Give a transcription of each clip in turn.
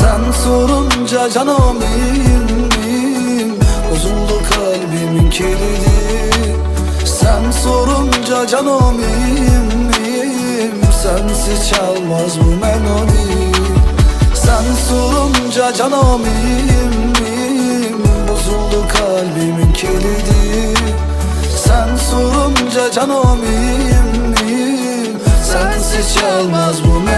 Sen sorunca canım iyiyim Bozuldu kalbimin kilidi. Sen sorunca canım iyiyim Sensiz çalmaz bu melodi. Sen sorunca canım iyiyim Bozuldu kalbimin kilidi. Sen sorunca canım iyiyim Sensiz çalmaz bu melodi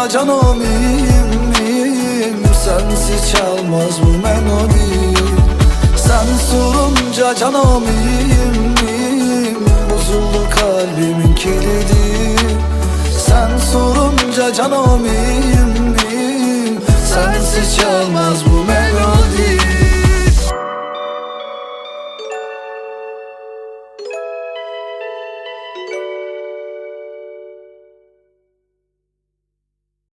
sorunca canım iyiyim, Sensiz çalmaz bu melodi. Sen sorunca canım iyiyim, Bozuldu kalbimin kilidi. Sen sorunca canım iyiyim Sensiz çalmaz bu